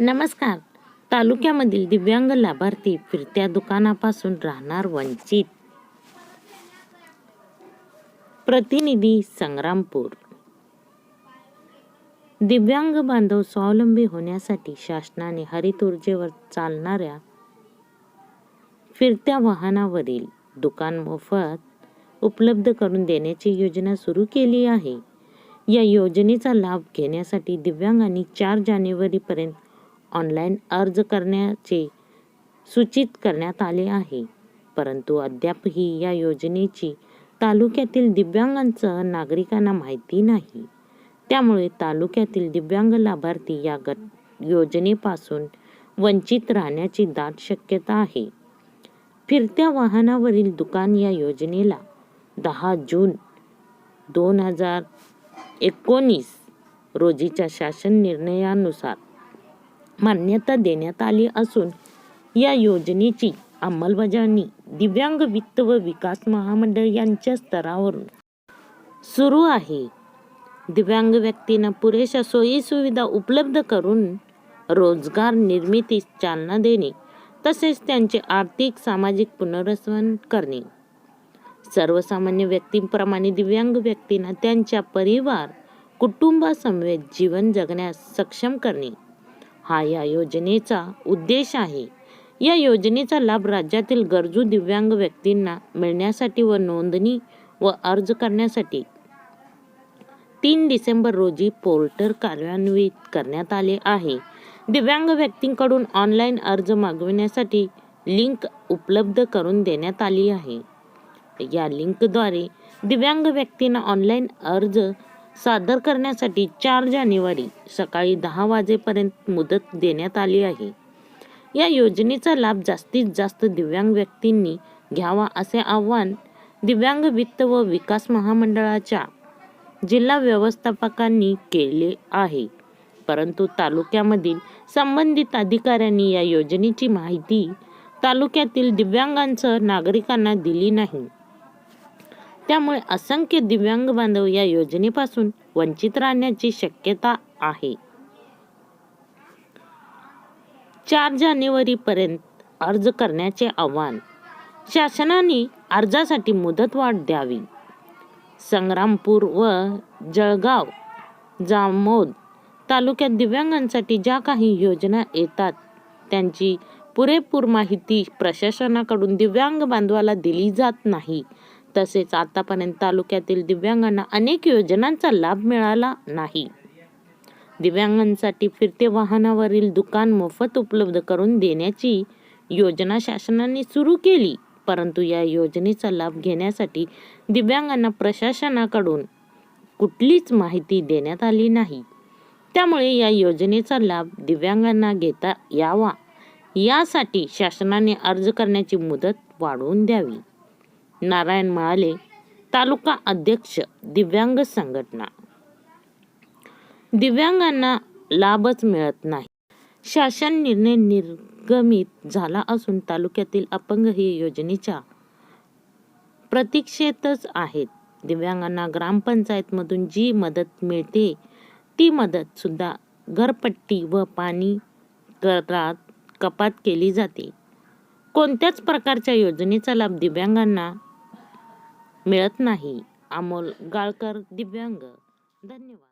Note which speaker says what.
Speaker 1: नमस्कार. तालुक्यामधील दिव्यांग लाभार्थी फिरत्या दुकानापासून राहणार वंचित. प्रतिनिधी संग्रामपूर. दिव्यांग बांधव स्वावलंबी होण्यासाठी शासनाने हरित ऊर्जेवर चालणाऱ्या फिरत्या वाहनावरील दुकान मोफत उपलब्ध करून देण्याची योजना सुरू केली आहे. या योजनेचा लाभ घेण्यासाठी दिव्यांगांनी चार जानेवारीपर्यंत ऑनलाईन अर्ज करण्याचे सूचित करण्यात आले आहे. परंतु अद्यापही या योजनेची तालुक्यातील दिव्यांगांसह नागरिकांना माहिती नाही. त्यामुळे तालुक्यातील दिव्यांग लाभार्थी या गट योजनेपासून वंचित राहण्याची दाट शक्यता आहे. फिरत्या वाहनावरील दुकान या योजनेला दहा जून दोन हजार एकोणीस रोजीच्या शासन निर्णयानुसार मान्यता देण्यात आली असून या योजनेची अंमलबजावणी दिव्यांग वित्त व विकास महामंडळ यांच्या स्तरावरून सुरू आहे. दिव्यांग व्यक्तींना पुरेशा सोयी सुविधा उपलब्ध करून रोजगार निर्मितीस चालना देणे तसेच त्यांचे आर्थिक सामाजिक पुनर्वसन करणे. सर्वसामान्य व्यक्तींप्रमाणे दिव्यांग व्यक्तींना त्यांच्या परिवार कुटुंबासमवेत जीवन जगण्यास सक्षम करणे. हा या योजनेचा उद्देश आहे. या योजनेचा लाभ राज्यातील गरजू दिव्यांग व्यक्तींना मिळण्यासाठी व नोंदणी व अर्ज करण्यासाठी तीन डिसेंबर रोजी पोर्टल कार्यान्वित करण्यात आले आहे. दिव्यांग व्यक्तींकडून ऑनलाईन अर्ज मागविण्यासाठी लिंक उपलब्ध करून देण्यात आली आहे. या लिंकद्वारे दिव्यांग व्यक्तींना ऑनलाईन अर्ज सादर करण्यासाठी चार जानेवारी सकाळी दहा वाजेपर्यंत मुदत देण्यात आली आहे. या योजनेचा लाभ जास्तीत जास्त दिव्यांग व्यक्तींनी घ्यावा असे आवाहन दिव्यांग वित्त व विकास महामंडळाच्या जिल्हा व्यवस्थापकांनी केले आहे. परंतु तालुक्यामधील संबंधित अधिकाऱ्यांनी या योजनेची माहिती तालुक्यातील दिव्यांगांसह नागरिकांना दिली नाही. त्यामुळे असंख्य दिव्यांग बांधव या योजनेपासून वंचित राहण्याची शक्यता आहे. चार जानेवारी पर्यंत अर्ज करण्याचे आवाहन. शासनाने अर्जासाठी मुदतवाढ द्यावी. संग्रामपूर व जळगाव जामोद तालुक्यात दिव्यांगांसाठी ज्या काही योजना येतात त्यांची पुरेपूर माहिती प्रशासनाकडून दिव्यांग बांधवाला दिली जात नाही. तसेच आतापर्यंत तालुक्यातील दिव्यांगांना अनेक योजनांचा लाभ मिळाला नाही. दिव्यांगांसाठी फिरते वाहनावरील दुकान मोफत उपलब्ध करून देण्याची योजना शासनाने सुरू केली. परंतु या योजनेचा लाभ घेण्यासाठी दिव्यांगांना प्रशासनाकडून कुठलीच माहिती देण्यात आली नाही. त्यामुळे या योजनेचा लाभ दिव्यांगांना घेता यावा यासाठी शासनाने अर्ज करण्याची मुदत वाढवून द्यावी. नारायण महाले तालुका अध्यक्ष दिव्यांग संघटना. दिव्यांगांना लाभच मिळत नाही. शासन निर्णय निर्गमित झाला असून तालुक्यातील अपंग ही योजनेच्या प्रतीक्षेतच आहेत. दिव्यांगांना ग्रामपंचायतमधून जी मदत मिळते ती मदत सुद्धा घरपट्टी व पाणी करात कपात केली जाते. कोणत्याच प्रकारच्या योजनेचा लाभ दिव्यांगांना मिळत नाही. अमोल गाळकर दिव्यांग. धन्यवाद.